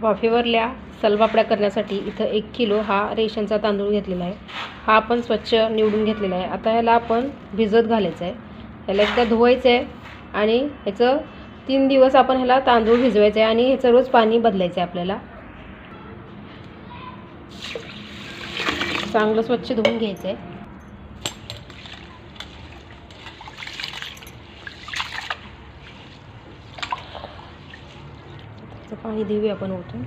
वाफेवरल्या सलपापड्या करण्यासाठी इथं एक किलो हा रेशनचा तांदूळ घेतलेला आहे. हा आपण स्वच्छ निवडून घेतलेला आहे. आता ह्याला आपण भिजत घालायचं आहे. ह्याला एकदा धुवायचं आहे आणि ह्याचं तीन दिवस आपण ह्याला तांदूळ भिजवायचं आहे आणि ह्याचं रोज पाणी बदलायचं आहे आपल्याला. चांगलं स्वच्छ धुवून घ्यायचं आहे. पाणी देऊया आपण ओतून.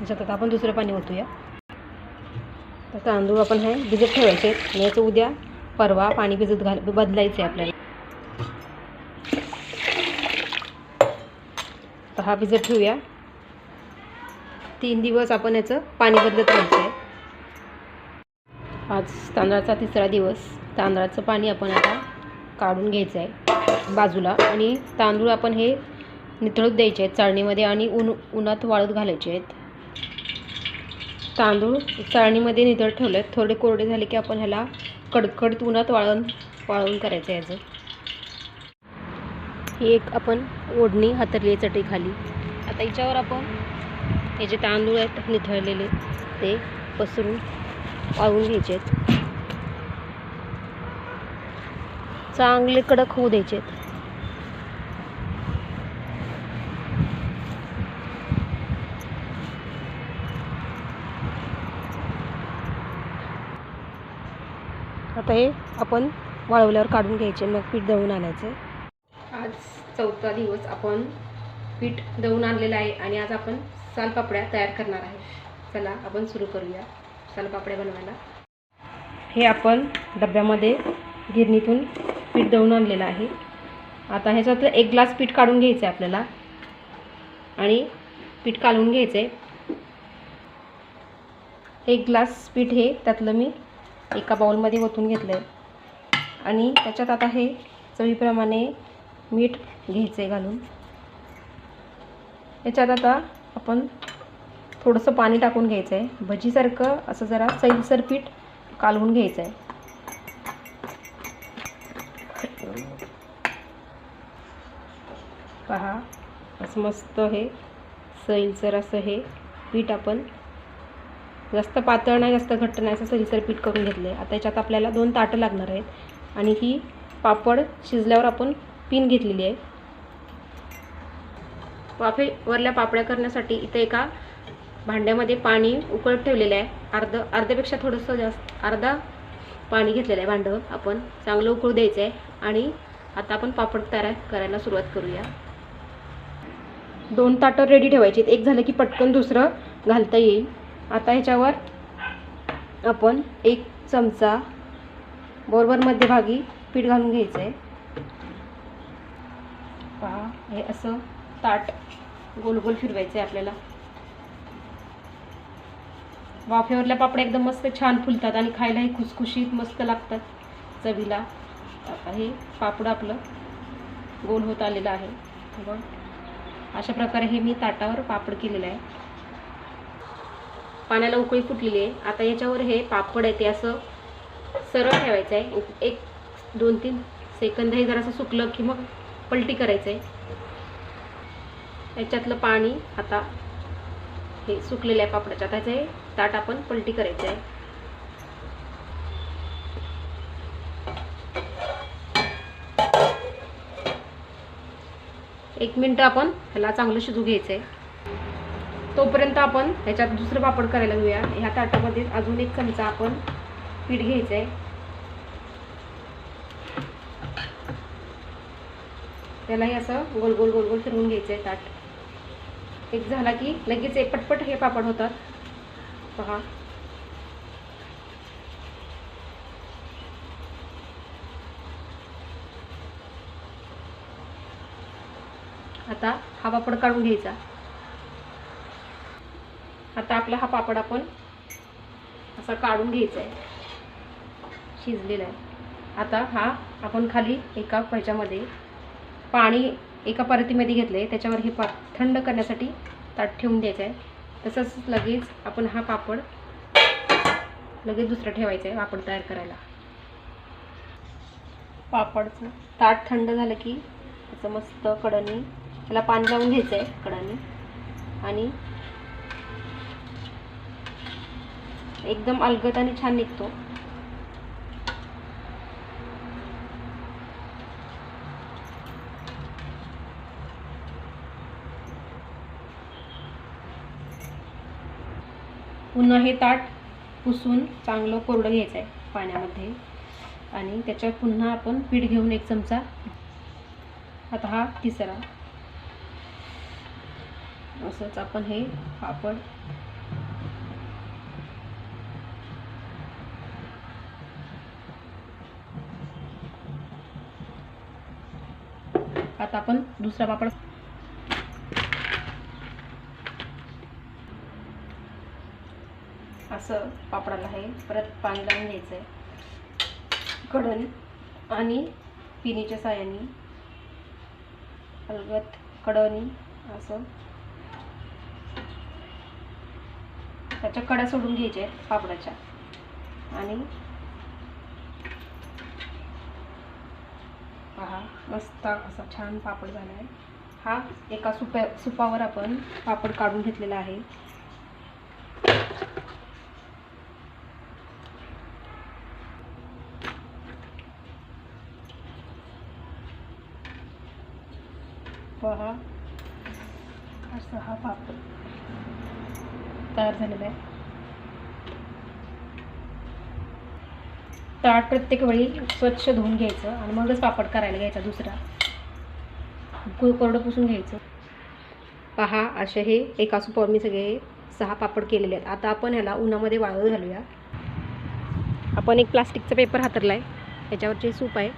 त्याच्यात आपण दुसरं पाणी ओतूया. तर तांदूळ आपण हे भिजत ठेवायचे आणि याचं उद्या परवा पाणी भिजत घाल बदलायचं आहे आपल्याला. तर हा भिजत ठेवूया. तीन दिवस आपण याचं पाणी बदलत राहायचं आहे आज तांदळाचा तिसरा दिवस. तांदळाचं पाणी आपण आता काढून घ्यायचं आहे बाजूला आणि तांदूळ आपण हे नितळत द्यायचे आहेत चाळणीमध्ये आणि ऊन उन्हात वाळत घालायचे आहेत. तांदूळ चाळणीमध्ये नितळ ठेवले आहेत थोडे कोरडे झाले की आपण ह्याला कडकडत उन्हात वाळून वाळवून करायचं आहे याचं. ही एक आपण ओढणी हातरली आहे चटईखाली. आता याच्यावर आपण हे जे तांदूळ आहेत निथळलेले ते पसरून वाळून घ्यायचे आहेत. चांगले कडक होऊ द्यायचे आहेत. आता हे आपण वाळवल्यावर काढून घ्यायचे मग पीठ दळून आणायचे. आज चौथा दिवस आपण पीठ दळून आणलेलं आहे आणि आज आपण सालपापड्या तयार करणार आहे. चला आपण सुरू करूया सालपापड्या बनवायला. हे आपण डब्यामध्ये गिरणीतून पीठ दळून आणलेलं आहे. आता ह्याच्यातलं एक ग्लास पीठ काढून घ्यायचं आहे आपल्याला. आणि पीठ काढून घ्यायचं आहे एक ग्लास पीठ हे त्यातलं मी एका बाउलमध्ये ओतून घेतलं आहे आणि त्याच्यात आता हे चवीप्रमाणे मीठ घ्यायचं आहे घालून. याच्यात आता आपण थोडंसं पाणी टाकून घ्यायचं आहे भजीसारखं असं जरा सैलसर पीठ कालवून घ्यायचं आहे पहा असं मस्त हे सैलसर असं हे पीठ आपण जास्त पातळ नाही जास्त घट्ट नाही असं सैलसर पीठ करून घेतलं आहे आता याच्यात आपल्याला दोन ताटं लागणार आहेत आणि ही पापड शिजल्यावर आपण पिन घेतलेली आहे. वाफेवरल्या पापड्या करण्यासाठी इथं एका भांड्यामध्ये पाणी उकळत ठेवलेलं आहे. अर्ध अर्ध्यापेक्षा थोडंसं जास्त अर्धा पाणी घेतलेलं आहे भांडं. आपण चांगलं उकळू द्यायचं आहे. आणि आता आपण पापड तयार करायला सुरुवात करूया. दोन ताटं रेडी ठेवायची एक झालं की पटकन दुसरं घालता येईल. आता ह्याच्यावर आपण एक चमचा बरोबर मध्यभागी पीठ घालून घ्यायचं आहे पहा हे असं ताट गोल गोल फिरवायचं आहे आपल्याला. वाफेवरल्या पापड्या एकदम मस्त छान फुलतात आणि खायलाही खुसखुशीत मस्त लागतात. चवीला आता हे पापड आपलं गोल होत आलेलं आहे. बघ अशा प्रकारे हे मी ताटावर पापड केलेलं आहे. पाण्याला उकळी फुटलेली आहे. आता याच्यावर हे पापड आहे ते असं सरळ ठेवायचं आहे एक दोन तीन सेकंद हे जरासं सुकलं की मग पलटी करायचं आहे याच्यातलं पाणी आता हे सुकलेल्या आहे पापडाच्या त्याचं हे ताट आपण पलटी करायचं आहे. एक मिनटं आपण ह्याला चांगलं शिजू घ्यायचं आहे. तोपर्यंत आपण ह्याच्यात दुसरं पापड करायला घेऊया. ह्या ताटामध्ये अजून एक चमचा आपण पीठ घ्यायचं आहे. त्यालाही असं गोल गोल गोल गोल फिरवून घ्यायचं आहे ताट. एक झाला की लगेच एक पटपट हे पापड होतात. पहा. आता हा पापड काढून घ्यायचा. आता आपला हा पापड आपण असा काढून घ्यायचा आहे. शिजलेला आहे. आता हा आपण खाली एका ह्याच्यामध्ये पाणी एका परतीमध्ये घेतलं आहे त्याच्यावर हे पा थंड करण्यासाठी ताट ठेवून द्यायचं आहे तसंच लगेच आपण हा पापड लगेच दुसरा ठेवायचा आहे पापड तयार करायला. पापडचं ताट थंड झालं की त्याचं मस्त कडणी त्याला पाणी लावून घ्यायचं आहे कडानी आणि एकदम अलगद आणि छान निघतो. पुन्हा हे ताट पुसून चांगलं कोरडं घ्यायचं आहे पाण्यामध्ये. आणि त्याच्यात पुन्हा आपण पीठ घेऊन एक चमचा आता हा तिसरा. असंच आपण हे पापड आता आपण दुसरा पापड असं पापडाला आहे परत पाणी लावून घ्यायचं आहे कडण आणि पिनीच्या साह्याने अलगत कडणी असं. त्याच्या कडा सोडून घ्यायच्या आहेत पापडाच्या. आणि पहा मस्त असा छान पापड झाला आहे हा एका सुप्या सुपावर आपण पापड काढून घेतलेला आहे पहा असं हा पापड तयार झालेला आहे. ताट प्रत्येक वेळी स्वच्छ धुवून घ्यायचं आणि मगच पापड करायला घ्यायचा दुसरा. कोरडं पुसून घ्यायचं. पहा असे हे एका सुपावर मी सगळे सहा पापड केलेले आहेत. आता आपण ह्याला उन्हामध्ये वाळत घालूया. आपण एक प्लास्टिकचा पेपर हातरला आहे याच्यावरचे सूप आहे.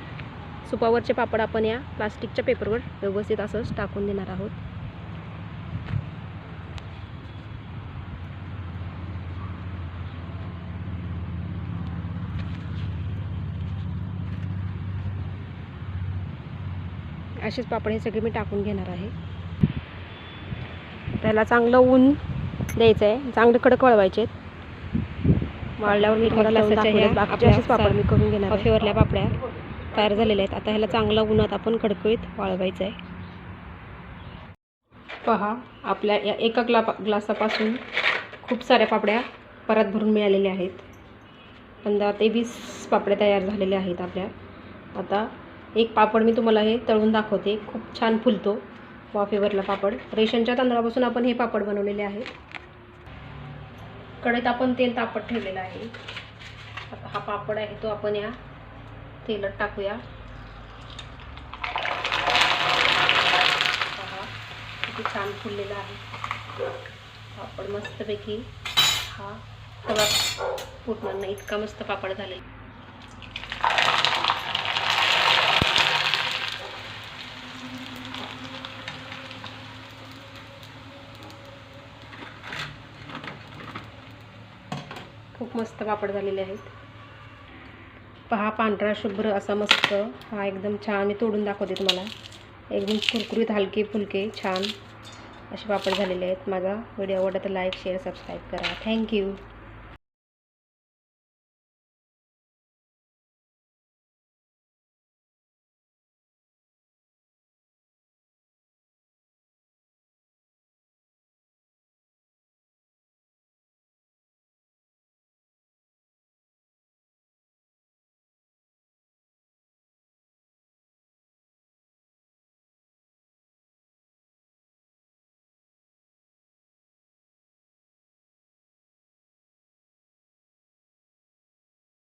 सुपावरचे पापड आपण या प्लास्टिकच्या पेपरवर व्यवस्थित असंच टाकून देणार आहोत. असेच पापड हे सगळे मी टाकून घेणार आहे. त्याला चांगलं ऊन द्यायचं आहे. चांगलं कडक वळवायचे वाळल्यावर मी बाकीचे असेच पापड मी करून घेणार पापड्या तयार झालेल्या आहेत. आता ह्याला चांगला उन्हात आपण कडकडीत वाळवायचं आहे. पहा आपल्या या एका ग्ला ग्लासापासून खूप साऱ्या पापड्या परत भरून मिळालेल्या आहेत. पंधरा ते वीस पापड्या तयार झालेल्या आहेत आपल्या. आता एक पापड मी तुम्हाला हे तळून दाखवते. खूप छान फुलतो वाफेवरला पापड. रेशनच्या तांदळापासून आपण हे पापड बनवलेले आहे. कढईत आपण तेल तापत ठेवलेलं आहे. आता हा पापड आहे तो आपण या तेलात टाकूया पहा किती छान फुललेला आहे. पापड मस्तपैकी हा तवा फुटणार नाही इतका मस्त पापड झालेला खूप मस्त पापड झालेले आहेत. पहा पांढरा शुभ्र असा मस्त हा एकदम छान मी तोडून दाखवते तुम्हाला. एकदम कुरकुरीत हलके फुलके छान. असे पापड झालेले आहेत. माझा व्हिडिओ आवडला तर लाईक शेअर सबस्क्राईब करा. Thank you